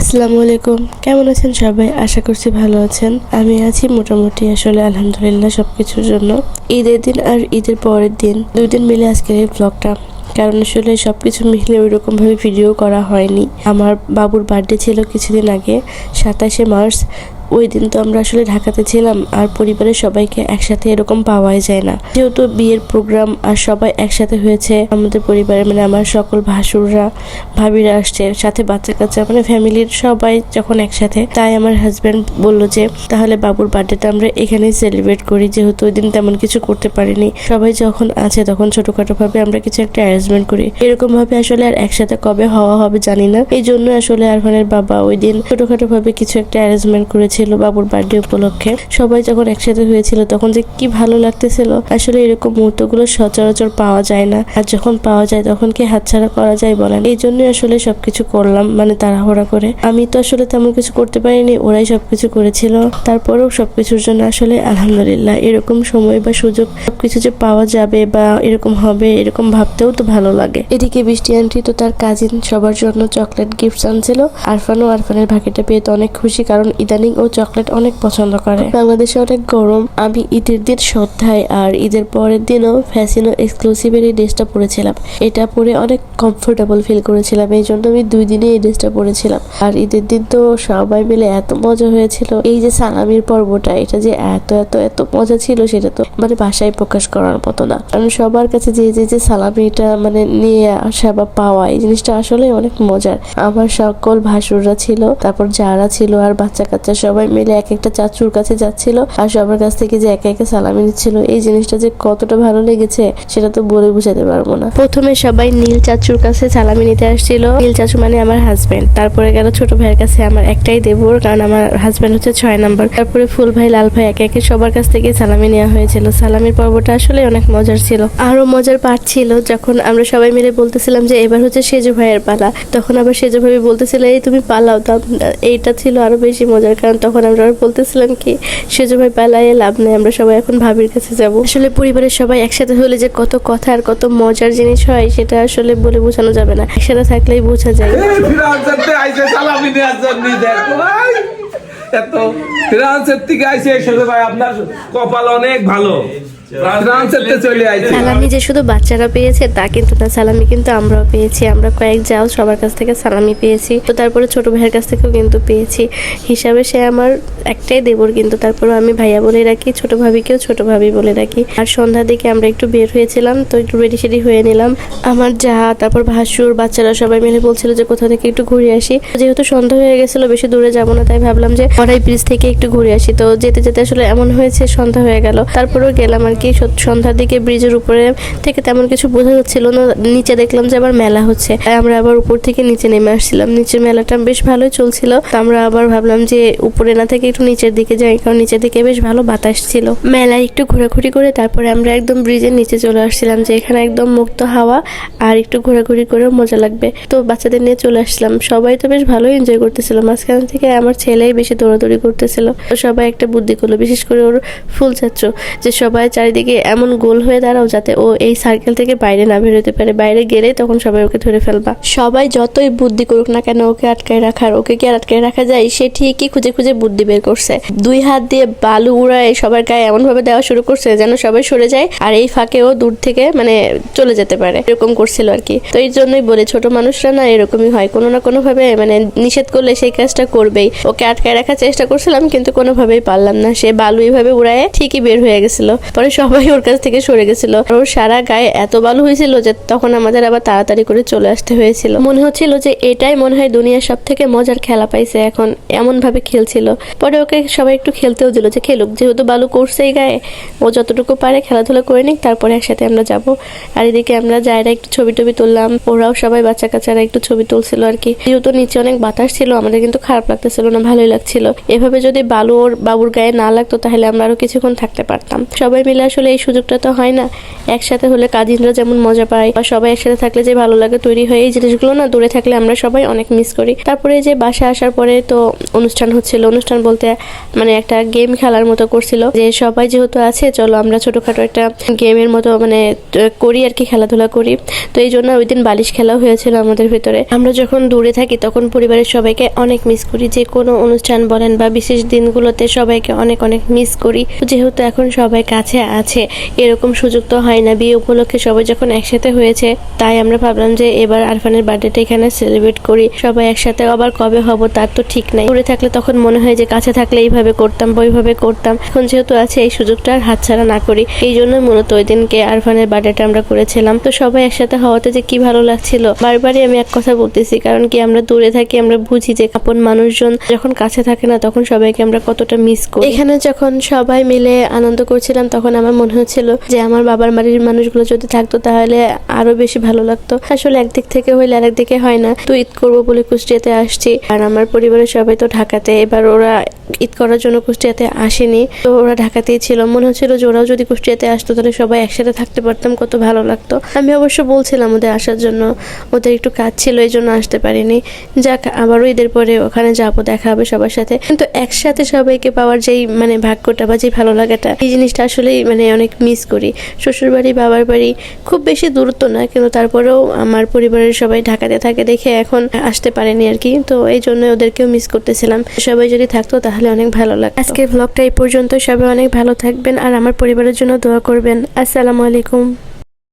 আসসালামু আলাইকুম। কেমন আছেন সবাই? আশা করছি ভালো আছেন। আমি আছি মোটামুটি আসলে আলহামদুলিল্লাহ সবকিছুর জন্য। ঈদের দিন আর ঈদের পরের দিন দুই দিন মিলে আজকের এই ব্লগটা কারণ আসলে সব কিছু মিলে ওইরকমভাবে ভিডিও করা হয়নি। আমার বাবুর বার্থডে ছিল কিছুদিন আগে, সাতাশে মার্চ। ওই দিন তো আমরা আসলে ঢাকাতে ছিলাম আর পরিবারের সবাইকে একসাথে এরকম পাওয়াই যায় না। যেহেতু বিয়ের প্রোগ্রাম আর সবাই একসাথে হয়েছে, আমাদের পরিবারে মানে আমার সকল ভাসুররা, ভাবিরা আসছে, সাথে বাচ্চা কাচ্চা মানে ফ্যামিলির সবাই যখন একসাথে, তাই আমার হাজব্যান্ড বলল যে, তাহলে বাবুর বার্থডেটা আমরা এখানেই সেলিব্রেট করি। যেহেতু ওই দিন তেমন কিছু করতে পারিনি। সবাই যখন আছে তখন ছোটখাটো ভাবে আমরা কিছু একটা অ্যারেঞ্জমেন্ট করি। এরকম ভাবে আসলে আর একসাথে কবে হওয়া হবে জানি না। এই জন্য আসলে আরফানের বাবা ওই দিন ছোটখাটো ভাবে কিছু একটা অ্যারেঞ্জমেন্ট করেছিল বাবুর বার্থডে উপলক্ষে। সবাই যখন একসাথে হয়েছিল তখন যে কি ভালো লাগতেছিল। আসলে এরকম মুহূর্তগুলো সচরাচর পাওয়া যায় না। আর যখন পাওয়া যায় তখন কি হাতছাড়া করা যায় বলেন? এই জন্যই আসলে সবকিছু করলাম মানে তাড়াহুড়া করে। আমি তো আসলে তেমন কিছু করতে পারিনি, ওরাই সবকিছু করেছিল। তারপরেও সবকিছুর জন্য আসলে আলহামদুলিল্লাহ এরকম সময় বা সুযোগ সবকিছু যে পাওয়া যাবে বা এরকম হবে, এরকম ভাবতেও তো ভালো লাগে। এদিকে বৃষ্টি আন্টি তো তার কাজিন সবার জন্য চকলেট গিফট আনছিল। আরফানও আরফানের ভাগেটা পেয়ে তো অনেক খুশি, কারণ ইদানিং ও চকলেট অনেক পছন্দ করে। বাংলাদেশে অনেক গরম। আমি ঈদের দিন সন্ধ্যায় আর ঈদের পরের দিনও ফ্যাসিনো এক্সক্লুসিভের এই ড্রেসটা পরেছিলাম। এটা পরে অনেক কমফোর্টেবল ফিল করেছিলাম। এই জন্য আমি দুই দিনে এই ড্রেসটা পরেছিলাম। আর ঈদের দিন তো সবাই মিলে এত মজা হয়েছিল। এই যে সালামির পর্বটা, এটা যে এত এত এত মজা ছিল সেটা তো মানে ভাষায় প্রকাশ করার মতো না। কারণ সবার কাছে যে যে যে সালামিটা মানে নিয়ে আসা বা পাওয়া, এই জিনিসটা আসলে অনেক মজার। আমার সকল ভাসুররা ছিল, তারপর যারা ছিল আর বাচ্চা কাচ্চা সবাই মিলে এক একটা চাচুর কাছে যাচ্ছিল আর সবার কাছ থেকে যে একা একা সালামি নিচ্ছিল, এই জিনিসটা যে কতটা ভালো লেগেছে, সেটা তো বলে বুঝাতে পারব না। প্রথমে সবাই নীল চাচুর কাছে সালামি নিতে আসছিল। নীল চাচু মানে আমার হাজবেন্ড তারপরে গেল ছোট ভাইয়ের কাছে আমার একটাই দেবর কারণ আমার হাজবেন্ড হচ্ছে ছয় নাম্বার। তারপরে ফুল ভাই, লাল ভাই একে একে সবার কাছ থেকে সালামি নেওয়া হয়েছিল। সালামির পর্বটা আসলে অনেক মজার ছিল। আরও মজার পার্ট ছিল যখন আমরা সবাই মিলে বলতেছিলাম যে এবার হচ্ছে সেজু ভাইয়ের পালা। তখন আবার সেজু ভাই বলতেছিল, এই তুমি পালাও। তা এইটা ছিল আরও বেশি মজার, কারণ তখন আমরা বলতেছিলাম কি সেজু ভাই পালাইয়ে লাভ নেই, আমরা সবাই এখন ভাবির কাছে যাব। আসলে পরিবারের সবাই একসাথে হলে যে কত কথা আর কত মজার জিনিস হয়, সেটা আসলে বলে বোঝানো যাবে না। একসাথে থাকলেই বোঝা যায়। এত ফ্রান্সের থেকে আইসে ভাই, আপনার কপাল অনেক ভালো। সালামি যে শুধু বাচ্চারা পেয়েছে তা কিন্তু না। সালামি কিন্তু আমরাও পেয়েছি। আমরা কয়েক যাও সবার কাছ থেকে সালামি পেয়েছি। তো তারপরে ছোট ভাইয়ের কাছ থেকেও কিন্তু পেয়েছি। হিসাবে সে আমার একটাই দেবর কিন্তু তারপরে আমি ভাইয়া বলে রাখি ছোট ভাবিকেও ছোট ভাবি বলে রাখি। আর সন্ধ্যার দিকে আমরা একটু বের হয়েছিলাম তো একটু রেডি সেডি হয়ে নিলাম। আমার যা তারপর ভাসুর বাচ্চারা সবাই মিলে বলছিল যে কোথা থেকে একটু ঘুরে আসি। যেহেতু সন্ধ্যা হয়ে গেছিল বেশি দূরে যাব না তাই ভাবলাম যে অরাই ব্রিজ থেকে একটু ঘুরে আসি। তো যেতে যেতে আসলে এমন হয়েছে সন্ধ্যা হয়ে গেল। তারপরেও গেলাম আর কি সন্ধ্যার দিকে ব্রিজের উপরে থেকে তেমন কিছু বোঝা যাচ্ছিল না। নিচে দেখলাম যে আবার মেলা হচ্ছে। আমরা আবার উপর থেকে নিচে নেমে আসছিলাম। নিচের মেলাটা বেশ ভালোই চলছিল। আমরা আবার ভাবলাম যে উপরে না থেকে একটু নিচের দিকে যাই, কারণ নিচের দিকে বেশ ভালো বাতাস ছিল। মেলায় একটু ঘোরাঘুরি করে তারপরে আমরা একদম ব্রিজের নিচে চলে আসছিলাম, যে এখানে একদম মুক্ত হাওয়া আর একটু ঘোরাঘুরি করেও মজা লাগবে। তো বাচ্চাদের নিয়ে চলে আসলাম। সবাই তো বেশ ভালোই এনজয় করতেছিল। মাঝখান থেকে আমার ছেলেই বেশি দৌড়াদৌড়ি করতেছিল। সবাই একটা বুদ্ধি করল, বিশেষ করে ওর ফুল চাচ্ছ যে সবাই চারিদিকে এমন গোল হয়ে দাঁড়াও যাতে ও এই সার্কেল থেকে বাইরে না বেরোতে পারে। বাইরে গেলে তখন সবাই ওকে ধরে ফেলবা। সবাই যতই বুদ্ধি করুক না কেন ওকে আটকায় রাখার, ওকে কি আর আটকায় রাখা যায়, সে ঠিকই খুঁজে খুঁজে বুদ্ধি বের করছে। দুই হাত দিয়ে বালু উড়ায় সবার গায়ে এমন ভাবে দেওয়া শুরু করছে যেন সবাই সরে যায় আর এই ফাঁকে ও দূর থেকে মানে চলে যেতে পারে। এরকম করছিল আর কি। তো এই জন্যই বলে, ছোট মানুষরা না এরকমই হয়। কোনো না কোনো ভাবে মানে নিষেধ করলে সেই কাজটা করবেই। ওকে আটকায় রাখার চেষ্টা করছিলাম কিন্তু কোনোভাবেই পারলাম না। সে বালু এইভাবে উড়ায় ঠিকই বের হয়ে গেছিল। পরে সবাই ওর কাছ থেকে সরে গেছিল। ওর সারা গায়ে এত বালু হয়েছিল যে তখন আমাদের আবার তাড়াতাড়ি করে চলে আসতে হয়েছিল। মনে হচ্ছিল যে এটাই মনে হয় দুনিয়ার সব থেকে মজার খেলা পাইছে এখন এমন ভাবে খেলছিল। পরে ওকে সবাই একটু খেলতেও দিল যে খেলুক, যেহেতু বালু করছেই গায়ে, ও যতটুকু পারে খেলাধুলা করে নিক, তারপরে একসাথে আমরা যাব। আর এদিকে আমরা যাইরা একটু ছবি টবি তুললাম, ওরাও সবাই বাচ্চা কাচ্চারা একটু ছবি তুলছিল আর কি। যেহেতু নিচে অনেক বাতাস ছিল, আমাদের কিন্তু খারাপ লাগতেছিল না, ভালোই লাগছিল। এভাবে যদি বালু ওর বাবুর গায়ে না লাগতো, তাহলে আমরা আরও কিছুক্ষণ থাকতে পারতাম। সবাই মিলে আসলে এই সুযোগটা তো হয় না। একসাথে হলে কাজিনরা যেমন মজা পায়, বা সবাই একসাথে থাকলে যে ভালো লাগে তৈরি হয় এই জিনিসগুলো না, দূরে থাকলে আমরা সবাই অনেক মিস করি। তারপরে যে বাসা আসার পরে তো অনুষ্ঠান হচ্ছিল। অনুষ্ঠান বলতে মানে একটা গেম খেলার মতো করছিল। যে সবাই যেহেতু আছে, চলো আমরা ছোটখাটো একটা গেমের মতো মানে করি আর কি, খেলাধুলা করি। তো এই জন্য ওই দিন বালিশ খেলা হয়েছিল আমাদের ভিতরে। আমরা যখন দূরে থাকি, তখন পরিবারের সবাইকে অনেক মিস করি। যে কোনো অনুষ্ঠান বলেন বা বিশেষ দিনগুলোতে সবাইকে অনেক অনেক মিস করি। যেহেতু এখন সবাই কাছে আছে। এরকম সুযোগ তো হয় না। বিয়ে উপলক্ষে সবাই যখন একসাথে হয়েছে, তাই আমরা ভাবলাম যে এবার আরফানের বার্থডেটা এখানে সেলিব্রেট করি। সবাই একসাথে, আবার কবে হব তার তো ঠিক নাই। দূরে থাকলে তখন মনে হয় যে কাছে থাকলে এইভাবে করতাম ওইভাবে করতাম। এখন যেহেতু আছে, এই সুযোগটা আর হাতছাড়া না করি। এই জন্যই মূলত ওই দিনকে আরফানের বার্থডেটা আমরা করেছিলাম। তো সবাই একসাথে হওয়াতে যে কি ভালো লাগছিল, বারবারই আমি এক কথা বলতেছি। কারণ কি, আমরা দূরে থাকি, আমরা বুঝি যে আপন মানুষজন যখন কাছে থাকে না, তখন সবাইকে আমরা কতটা মিস করি। এখানে যখন সবাই মিলে আনন্দ করছিলাম, তখন আমার মনে হচ্ছিল যে আমার বাবার বাড়ির মানুষগুলো যদি থাকতো তাহলে আরও বেশি ভালো লাগতো। আসলে একদিক থেকে হইলে আরেক দিকে হয় না। তো ঈদ করব বলে কুষ্টিয়াতে আসছি। আর আমার পরিবারের সবাই তো ঢাকাতে। এবার ওরা ঈদ করার জন্য কুষ্টিয়াতে আসেনি। তো ওরা ঢাকাতেই ছিল। মনে হচ্ছিল যে ওরাও যদি কুষ্টিয়াতে আসতো তাহলে সবাই একসাথে থাকতে পারতাম। কত ভালো লাগতো। আমি অবশ্য বলছিলাম ওদের আসার জন্য। ওদের একটু কাজ ছিল, এই জন্য আসতে পারিনি। যাক, আবারও ঈদের পরে ওখানে যাব, দেখা হবে সবার সাথে। কিন্তু একসাথে সবাইকে পাওয়ার যেই মানে ভাগ্যটা বা যেই ভালো লাগাটা, এই জিনিসটা আসলেই মানে অনেক মিস করি। শ্বশুরবাড়ি, বাবার বাড়ি খুব বেশি দূরত্ব না, কিন্তু তারপরেও আমার পরিবারের সবাই ঢাকাতে থাকে দেখে এখন আসতে পারেনি আর কি তো এই জন্য ওদেরকেও মিস করতেছিলাম। সবাই যদি থাকতো তাহলে অনেক ভালো লাগতো। আজকের ব্লগটা এই পর্যন্ত সবাই অনেক ভালো থাকবেন আর আমার পরিবারের জন্য দোয়া করবেন। আসসালামু আলাইকুম।